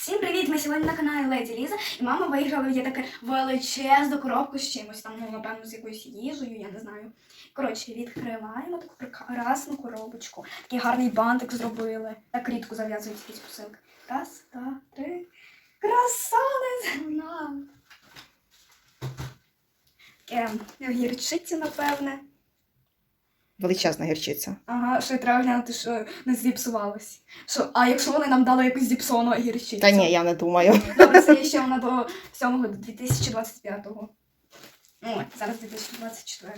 Всім привіт! Ми сьогодні на каналі Леді Ліза, і мама виграла є таке величезну коробку з чимось там, ну, напевно, з якоюсь їжею, я не знаю. Коротше, відкриваємо таку прекрасну коробочку. Такий гарний бантик зробили. Так рідко зав'язують якісь посилки. Раз, два, три. Красавець! На! Таке гірчиці, напевне. Величезна гірчиця. Ага, ще треба глянути, що не зіпсувалось. Що, а якщо вони нам дали якусь зіпсовану гірчицю? Та ні, я не думаю. Добре, це є ще вона до 7 до 2025-го. О, зараз 2024.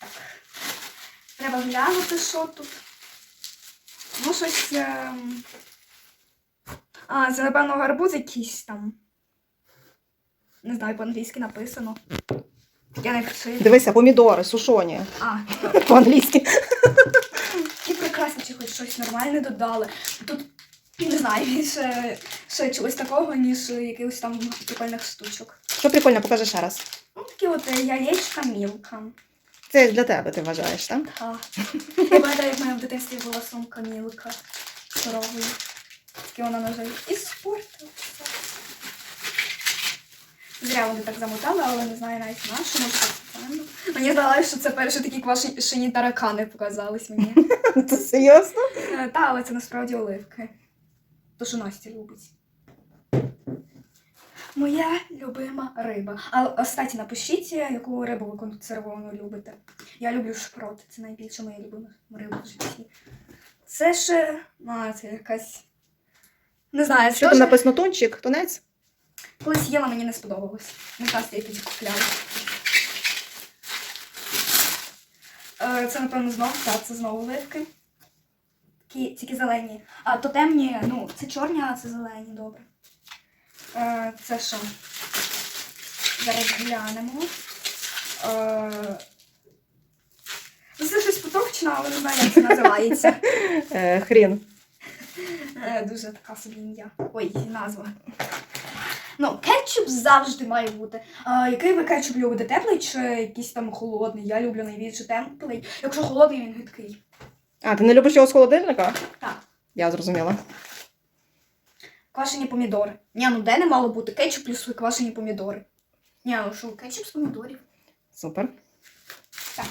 Так. Треба глянути, що тут. Ну, щось. ем, А, це, напевно, гарбуз якийсь там. Не знаю, по-англійськи написано. Я не. Дивися, помідори, сушоні. А, По-англійськи. Такі прекрасні, чи хоч щось нормальне додали. Тут не знаю, більше ще чогось такого, ніж якихось там прикольних штучок. Що прикольно, покажи ще раз. Ну, такі от е, яєчка мілка. Це для тебе, ти вважаєш, так? Так. Я пам'ятаю, як в мене в дитинстві була сумка мілка з коровою. Такі вона, на жаль, і Зря вони так замотали, але не знаю навіть на що, може спеціально. Мені здалося, що це перші такі квашені таракани показались мені. Це серйозно? Е, Та, але це насправді оливки. То, що Настя любить. Моя любима риба. А кстати, напишіть, яку рибу ви консервовану любите. Я люблю шпроти, це найбільша моя любима риба в житті. Це ще. А, це якась. Не знаю, Що це там теж- написано тончик, тунець? Колись їла, мені не сподобалось. Не Настя я тоді купляла. Е, Це, напевно, знову, так, це знову оливки. Такі, тільки зелені. А то темні, ну, це чорні, а це зелені, добре. Е, Це що? Зараз глянемо. Е, Це щось потовчене, але не знаю, як це називається. Хрін. Дуже така собі ім'я. Ой, назва. Ну, кетчуп завжди має бути. А, який ви кетчуп любите? Теплий чи якийсь там холодний? Я люблю найбільше теплий. Якщо холодний, він гидкий. А, ти не любиш його з холодильника? Так. Я зрозуміла. Квашені помідори. Ні, ну де не мало бути? Кетчуп плюс квашені помідори. Ні, ну що, кетчуп з помідорів. Супер. Так.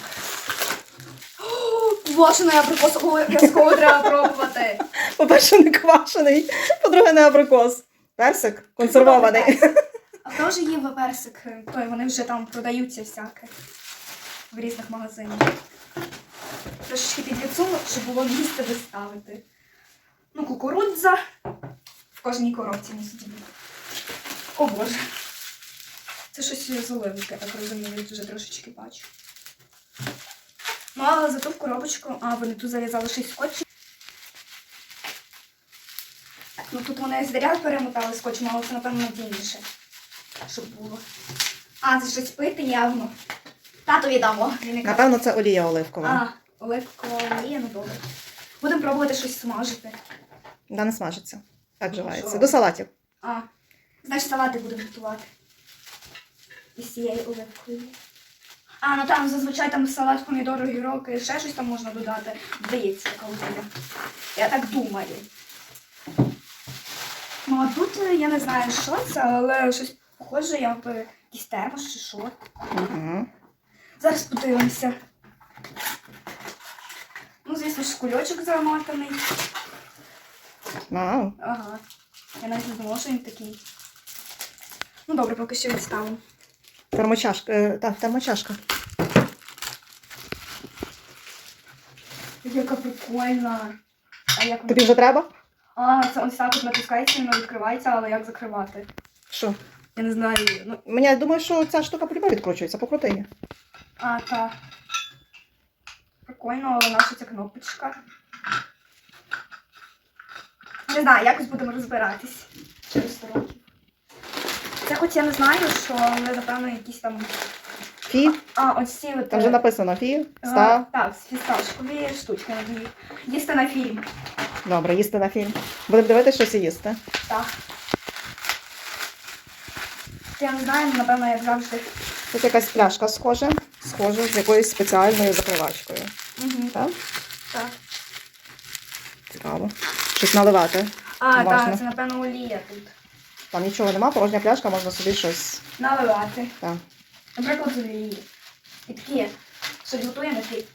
Квашений абрикос обов'язково треба пробувати. По-перше, не квашений, по-друге, не абрикос. Персик консервований. А хто вже їв персик? Той, вони вже там продаються всяке в різних магазинах. Трошечки підвідсуну, щоб було місце виставити. Ну, кукурудза в кожній коробці не сиділи. О Боже. Це щось з оливки, так розумію, я вже трошечки бачу. Ну, але зато в коробочку. А, вони тут зав'язали щось скотчем. Так, ну тут вони зряд перемотали скотчем, але це, напевно, надійніше, щоб було. А, це щось пити явно. Татові дамо. Він якраз- Напевно, це олія оливкова. А, оливкова олія, ну добре. Будемо пробувати щось смажити. Да, не смажиться. Так. Що? До салатів. А, значить, салати будемо готувати. Із цією оливкою. А, ну там зазвичай там салат, помідори, огірок і ще щось там можна додати. Здається, така олія. Я так думаю. Ну, а тут е, я не знаю, що це, але щось похоже, якби якийсь термос чи що. Угу. Зараз подивимося. Ну, звісно ж, кульочок замотаний. Вау. Ага. Я навіть не думала, що він такий. Ну добре, поки що відставимо. Термочашка. Е, так, термочашка. Яка прикольна. А як Тобі вже треба? А, це ось так от натискається, воно відкривається, але як закривати? Що? Я не знаю. Ну, Мені я думаю, що ця штука по відкручується, покрути її. а, так. Прикольно, але наша ця кнопочка. Не знаю, якось будемо розбиратись через 100 років. Це хоч я не знаю, що але напевно якісь там. Фі. А, ось ці от. Там вже е, написано фі, а, ста. Так, фісташкові штучки на дві. Їсти на фільм. Добре, їсти на фільм. Будемо дивитися, щось і їсти. Так. Я не знаю, напевно, як завжди. Тут якась пляшка схожа, схожа з якоюсь спеціальною закривачкою. Угу. Так? Так. Цікаво. Щось наливати. А, Важно. так, це, напевно, олія тут. Там нічого нема, порожня пляшка, можна собі щось. Наливати. Так. Наприклад, олії. І такі, щось готуємо такі.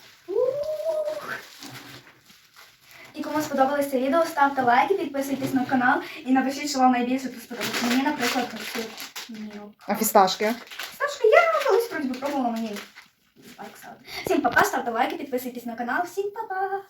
І кому сподобалось це відео, ставте лайки, підписуйтесь на канал і напишіть, що вам найбільше сподобалось. Мені, наприклад, мілку. А фісташки? Сашка, я колись вроді пробувала мені лайк ставити. Всім па-па, ставте лайки, підписуйтесь на канал. Всім па-па!